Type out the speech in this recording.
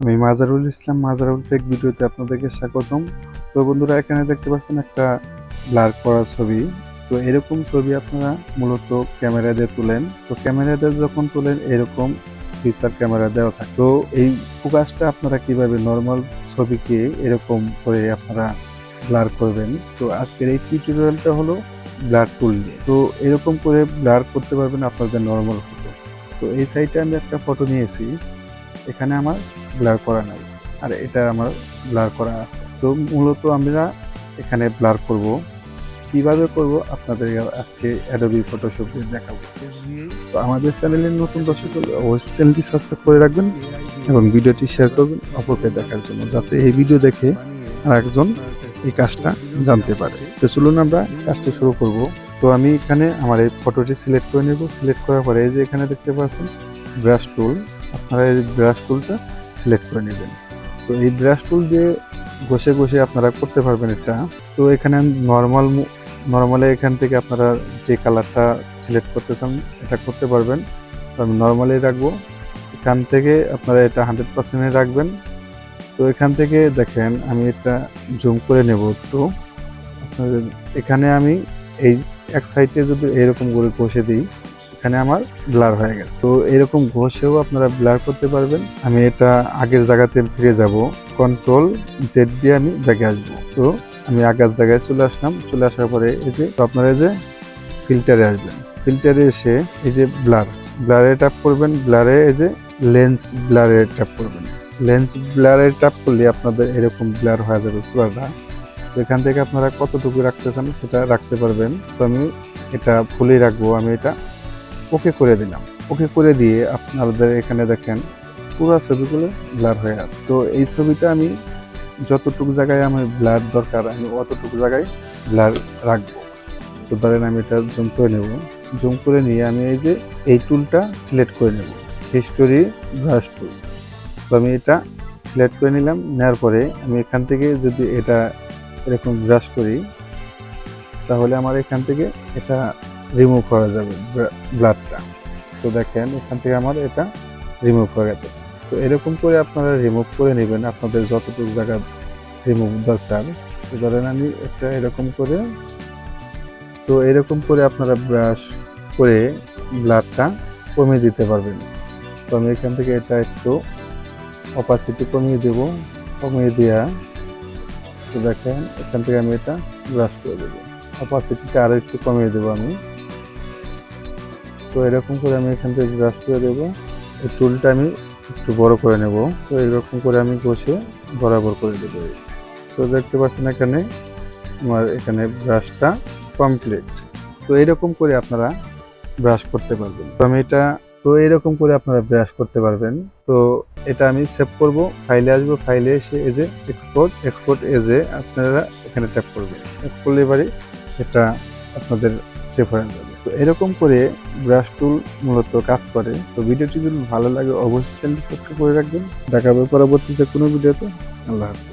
আমি মাজারুল ইসলাম মাজারুল টেক ভিডিওতে আপনাদেরকে স্বাগতম। তো বন্ধুরা, এখানে দেখতে পাচ্ছেন একটা ব্লার করা ছবি। তো এরকম ছবি আপনারা মূলত ক্যামেরা দিয়ে তুলেন। তো ক্যামেরা দিয়ে যখন তুলেন, এরকম ফিচার ক্যামেরা দেওয়া থাকে। তো এই ফোকাসটা আপনারা কীভাবে নর্মাল ছবিকে এরকম করে আপনারা ব্লার করবেন? তো আজকের এই টিউটোরিয়ালটা হলো ব্লার টুল নিয়ে তো এরকম করে ব্লার করতে পারবেন আপনাদের নর্মাল ফটো। তো এই সাইডে আমি একটা ফটো নিয়েছি। এখানে আমার ব্লার করা নাই। আর এটা আমার ব্লার করা আছে। তো মূলত আমরা এখানে ব্লার করব। কীভাবে করব আপনাদের আজকে অ্যাডোবি ফটোশপ দিয়ে দেখাবো। তো আমাদের চ্যানেলের নতুন দর্শক হলে অবশ্যই চ্যানেলটি সাবস্ক্রাইব করে রাখবেন এবং ভিডিওটি শেয়ার করবেন অপরকে দেখার জন্য, যাতে এই ভিডিও দেখে আর একজন এই কাজটা জানতে পারে। তো চলুন আমরা কাজটা শুরু করব। তো আমি এখানে আমার এই ফটোটি সিলেক্ট করে নেব। সিলেক্ট করার পরে এই যে এখানে দেখতে পাচ্ছেন ব্রাশ টুল আপনারা এই ব্রাশ টুলটা সিলেক্ট করে নেবেন। তো এই ব্রাশ টুল দিয়ে ঘষে ঘষে আপনারা করতে পারবেন এটা। তো এখানে নর্মাল নর্মালি এখান থেকে আপনারা যে কালারটা সিলেক্ট করতে চান এটা করতে পারবেন। তো আমি নর্মালি রাখব। এখান থেকে আপনারা এটা হান্ড্রেড পার্সেন্টে রাখবেন। তো এখান থেকে দেখেন, আমি এটা জুম করে নেব তো আপনাদের এখানে আমি এই এক সাইডে যদি এরকম করে ঘষে দিই এখানে আমার ব্লার হয়ে গেছে। তো এরকম ঘষেও আপনারা ব্লার করতে পারবেন। আমি এটা আগের জায়গাতে ফিরে যাব। কন্ট্রোল জেড দিয়ে আমি ব্যাগে আসব। তো আমি আগের জায়গায় চলে আসলাম। চলে আসার পরে এই যে আপনারা যে ফিল্টারে আসবেন। ফিল্টারে এসে এই যে ব্লার, ব্লারে ট্যাপ করবেন। ব্লারে এই যে লেন্স ব্লারে ট্যাপ করবেন। লেন্স ব্লারে ট্যাপ করলে আপনাদের এরকম ব্লার হয়ে যাবে পুরোটা। এখান থেকে আপনারা কতটুকু রাখতে চান সেটা রাখতে পারবেন। তো আমি এটা ফুলেই রাখব। আমি এটা ওকে করে দিলাম। ওকে করে দিয়ে আপনাদের এখানে দেখেন পুরো ছবিগুলো ব্লার হয়ে আছে। তো এই ছবিটা আমি যতটুকু জায়গায় আমার ব্লার দরকার, আমি অতটুকু জায়গায় ব্লার রাখব। তো ধরেন আমি এটা জুম করে নেব। জুম করে নিয়ে আমি এই যে এই টুলটা সিলেক্ট করে নেব। হিস্টোরি ব্রাশ টুল তো আমি এটা সিলেক্ট করে নিলাম, নেওয়ার পরে আমি এখান থেকে যদি এটা এরকম ব্রাশ করি, তাহলে আমার এখান থেকে এটা রিমুভ করা যাবে ব্লাডটা তো দেখেন, এখান থেকে আমার এটা রিমুভ হয়ে গেছে। তো এরকম করে আপনারা রিমুভ করে নেবেন, আপনাদের যতটুকু জায়গা রিমুভ দরকার। ধরেন আমি একটা এরকম করে, তো এরকম করে আপনারা ব্রাশ করে ব্লাডটা কমিয়ে দিতে পারবেন। তো আমি এখান থেকে এটা একটু অপাসিটি কমিয়ে দেব, কমিয়ে দেওয়া তো দেখেন, এখান থেকে আমি এটা ব্রাশ করে দেবো। অপাসিটিটা আরও একটু কমিয়ে দেবো আমি। তো এরকম করে আমি এখান থেকে ব্রাশ করে দেবো। এই টুলটা আমি একটু বড় করে নেব। তো এরকম করে আমি বসে বরাবর করে দেবো। তো দেখতে পাচ্ছেন এখানে আমার এখানে ব্রাশটা কমপ্লিট তো এরকম করে আপনারা ব্রাশ করতে পারবেন। তো আমি এটা, তো এরকম করে আপনারা ব্রাশ করতে পারবেন। তো এটা আমি সেভ করব। ফাইলে আসব। ফাইলে এসে এজে এক্সপোর্ট এক্সপোর্ট এজে আপনারা এখানে ট্যাপ করবেন। ট্যাপ করলে এবারে এটা আপনাদের সেভ হয়ে যাবে। তো এরকম করে ব্রাশ টুল মূলত কাজ করে। তো ভিডিওটি যদি ভালো লাগে, অবশ্যই চ্যানেলটি সাবস্ক্রাইব করে রাখবেন। দেখা হবে পরবর্তী যে কোনো ভিডিওতে। আল্লাহ হাফিজ।